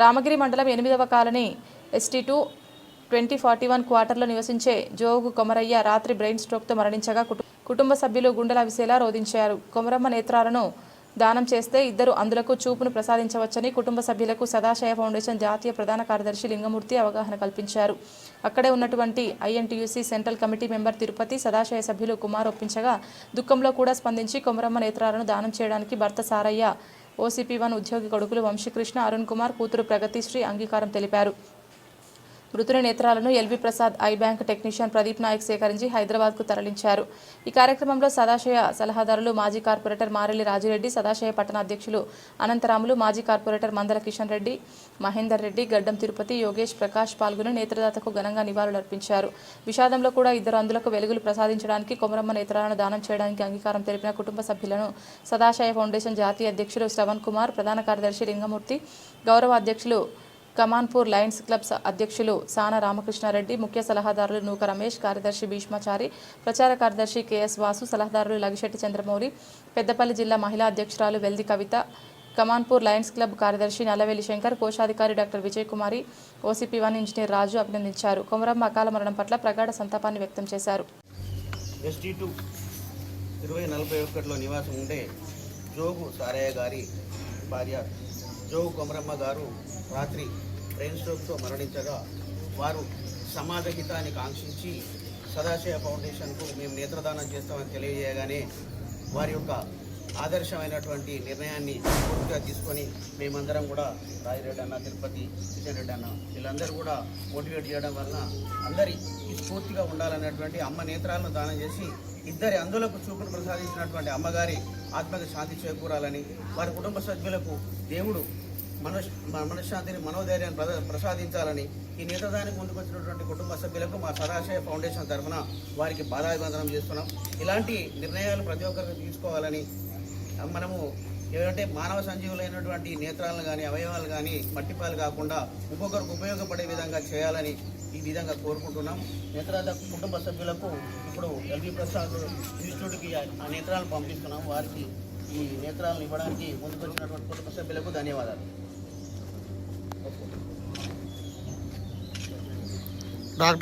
రామగిరి మండలం ఎనిమిదవ colony ST two twenty forty one క్వార్టర్లో నివసించే జోగు కొమరయ్య రాత్రి బ్రెయిన్ స్ట్రోక్తో మరణించగా కుటు- కుటుంబ సభ్యులు గుండెల విసేలా రోధించారు. కొమరమ్మ నేత్రాలను దానం చేస్తే ఇద్దరు అందులకు చూపును ప్రసాదించవచ్చని కుటుంబ సభ్యులకు సదాశయ ఫౌండేషన్ జాతీయ ప్రధాన కార్యదర్శి లింగమూర్తి అవగాహన కల్పించారు. అక్కడే ఉన్నటువంటి INTUC central committee member Tirupati Sadashaya సభ్యులు కుమార్ ఒప్పించగా దుఃఖంలో కూడా స్పందించి కొమరమ్మ నేత్రాలను దానం చేయడానికి భర్త సారయ్య ఓసీపీ వన్ ఉద్యోగి కొడుకులు వంశీకృష్ణ అరుణ్ కుమార్ కూతురు ప్రగతిశ్రీ అంగీకారం తెలిపారు. మృతుల నేత్రాలను LV Prasad eye bank technician Pradeep Nayak సేకరించి హైదరాబాద్కు తరలించారు. ఈ కార్యక్రమంలో సదాశయ సలహాదారులు మాజీ కార్పొరేటర్ మారెల్లి రాజిరెడ్డి సదాశయ పట్టణ అధ్యక్షులు అనంతరాములు మాజీ కార్పొరేటర్ మందల కిషన్ రెడ్డి మహేందర్ రెడ్డి గడ్డం తిరుపతి యోగేష్ ప్రకాష్ పాల్గొని నేత్రదాతకు ఘనంగా నివాళులర్పించారు విషాదంలో కూడా ఇద్దరు అందులకు వెలుగులు ప్రసాదించడానికి కొమరమ్మ నేత్రాలను దానం చేయడానికి అంగీకారం తెలిపిన కుటుంబ సభ్యులను సదాశయ ఫౌండేషన్ జాతీయ అధ్యక్షులు శ్రవణ్ కుమార్ ప్రధాన కార్యదర్శి లింగమూర్తి గౌరవ అధ్యక్షులు కమాన్పూర్ లయన్స్ క్లబ్స్ అధ్యక్షులు సాన రామకృష్ణారెడ్డి ముఖ్య సలహాదారులు నూక రమేష్ కార్యదర్శి భీష్మాచారి ప్రచార కార్యదర్శి కెఎస్ వాసు సలహాదారులు లగిశెట్టి చంద్రమౌళి పెద్దపల్లి జిల్లా మహిళా అధ్యక్షురాలు వెల్ది కవిత కమాన్పూర్ లయన్స్ క్లబ్ కార్యదర్శి నల్లవెల్లి శంకర్ కోశాధికారి doctor Vijay Kumari OCP one engineer Raju అభినందించారు. కొమరమ్మ అకాల మరణం పట్ల ప్రగాఢ సంతాపాన్ని వ్యక్తం చేశారు. ఇరవై నలభై ఒకటిలో నివాసం ఉండే జోగు సారయ్య గారి భార్య జో కొమరమ్మ గారు రాత్రి బ్రెయిన్ స్ట్రోక్తో మరణించగా వారు సమాజ హితానికి కాంక్షించి సదాశయ ఫౌండేషన్కు మేము నేత్రదానం చేస్తామని తెలియజేయగానే వారి యొక్క ఆదర్శమైనటువంటి నిర్ణయాన్ని పూర్తిగా తీసుకొని మేమందరం కూడా రాజిరెడ్డి అన్న తిరుపతి కిషన్ రెడ్డి అన్న వీళ్ళందరూ కూడా మోటివేట్ చేయడం వలన అందరి స్ఫూర్తిగా ఉండాలన్నటువంటి అమ్మ నేత్రాలను దానం చేసి ఇద్దరి అందులకు చూపును ప్రసాదించినటువంటి అమ్మగారి ఆత్మకు శాంతి చేకూరాలని వారి కుటుంబ సభ్యులకు దేవుడు మనశ్ మన- మనశ్శాంతిని మనోధైర్యాన్ని ప్రసాదించాలని ఈ నేతదానికి ముందుకు వచ్చినటువంటి కుటుంబ సభ్యులకు మా సదాశయ ఫౌండేషన్ తరఫున వారికి బాధాభివందనం చేస్తున్నాం. ఇలాంటి నిర్ణయాలు ప్రతి ఒక్కరికి తీసుకోవాలని మనము ఏంటంటే మానవ సంజీవులైనటువంటి నేత్రాలను కానీ అవయవాలు కానీ మట్టిపాలు కాకుండా ఒక్కొక్కరికి ఉపయోగపడే విధంగా చేయాలని ఈ విధంగా కోరుకుంటున్నాం. నేత్రాల కుటుంబ సభ్యులకు ఇప్పుడు ఎల్వి ప్రసాద్ ఇన్స్టిట్యూట్కి ఆ- నేత్రాలను పంపిస్తున్నాం. వారికి ఈ నేత్రాలను ఇవ్వడానికి ముందుకొచ్చినటువంటి కుటుంబ సభ్యులకు ధన్యవాదాలు. డాక్టర్